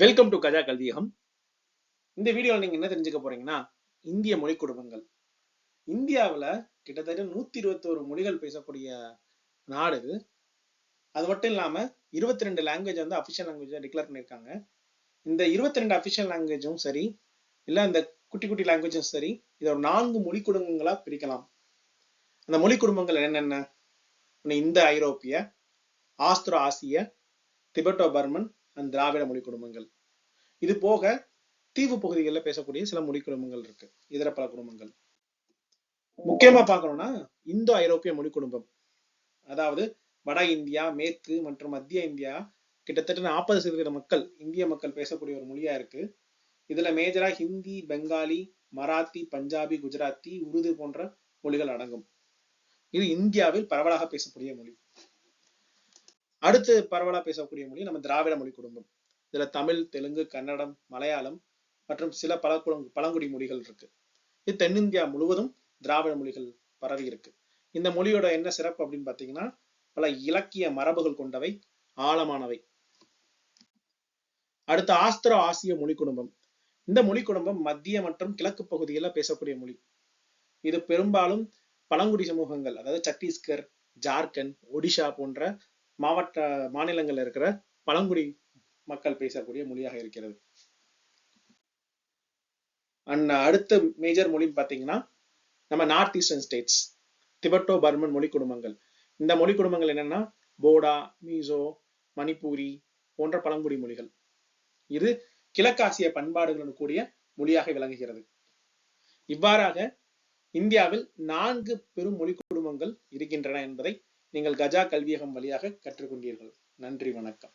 Welcome to Gaja கல்வியகம் இந்த வீடியோவில் நீங்கள் என்ன தெரிஞ்சுக்க போறீங்கன்னா இந்திய மொழி குடும்பங்கள். இந்தியாவில் கிட்டத்தட்ட நூத்தி இருபத்தோரு மொழிகள் பேசக்கூடிய நாடு அது மட்டும் இல்லாமல் இருபத்தி ரெண்டு லாங்குவேஜ் வந்து அஃபிஷியல் லாங்குவேஜாக டிக்ளேர் பண்ணியிருக்காங்க. இந்த இருபத்தி ரெண்டு அஃபிஷியல் லாங்குவேஜும் சரி இல்லை இந்த குட்டி குட்டி லாங்குவேஜும் சரி இதை ஒரு நான்கு மொழி குடும்பங்களாக பிரிக்கலாம். அந்த மொழி குடும்பங்கள் என்னென்ன? இந்த ஐரோப்பிய ஆஸ்திரோ ஆசிய திபெட்டோ பர்மன் அந்த திராவிட மொழி குடும்பங்கள். இது போக தீவு பகுதிகளில் பேசக்கூடிய சில மொழி குடும்பங்கள் இருக்கு. இதர பல குடும்பங்கள். முக்கியமா பார்க்கணும்னா இந்தோ ஐரோப்பிய மொழி குடும்பம். அதாவது வட இந்தியா மேற்கு மற்றும் மத்திய இந்தியா கிட்டத்தட்ட நாற்பது சதவீத மக்கள் இந்திய மக்கள் பேசக்கூடிய ஒரு மொழியா இருக்கு. இதுல மேஜரா ஹிந்தி பெங்காலி மராத்தி பஞ்சாபி குஜராத்தி உருது போன்ற மொழிகள் அடங்கும். இது இந்தியாவில் பரவலாக பேசக்கூடிய மொழி. அடுத்து பரவலா பேசக்கூடிய மொழி நம்ம திராவிட மொழி குடும்பம். இதுல தமிழ் தெலுங்கு கன்னடம் மலையாளம் மற்றும் சில பல பழங்குடி மொழிகள் இருக்கு. இது தென்னிந்தியா முழுவதும் திராவிட மொழிகள் பரவி இருக்கு. இந்த மொழியோட என்ன சிறப்பு அப்படின்னு பாத்தீங்கன்னா பல இலக்கிய மரபுகள் கொண்டவை ஆழமானவை. அடுத்து ஆஸ்திரோ ஆசிய மொழி குடும்பம். இந்த மொழி குடும்பம் மத்திய மற்றும் கிழக்கு பகுதியில பேசக்கூடிய மொழி. இது பெரும்பாலும் பழங்குடி சமூகங்கள் அதாவது சத்தீஸ்கர் ஜார்க்கண்ட் ஒடிஷா போன்ற மாவட்ட மாநிலங்களில் இருக்கிற பழங்குடி மக்கள் பேசக்கூடிய மொழியாக இருக்கிறது. அண்ட் அடுத்த மேஜர் மொழின்னு பார்த்தீங்கன்னா நம்ம north eastern states Tibeto Burman மொழி குடும்பங்கள். இந்த மொழி குடும்பங்கள் என்னன்னா போடா மீசோ மணிப்பூரி போன்ற பழங்குடி மொழிகள். இது கிழக்காசிய பண்பாடுகளுடன் கூடிய மொழியாக விளங்குகிறது. இவ்வாறாக இந்தியாவில் நான்கு பெரும் மொழி குடும்பங்கள் இருக்கின்றன என்பதை கஜா கல்வியகம் வழியாக கற்றுக்கொண்டீர்கள். நன்றி வணக்கம்.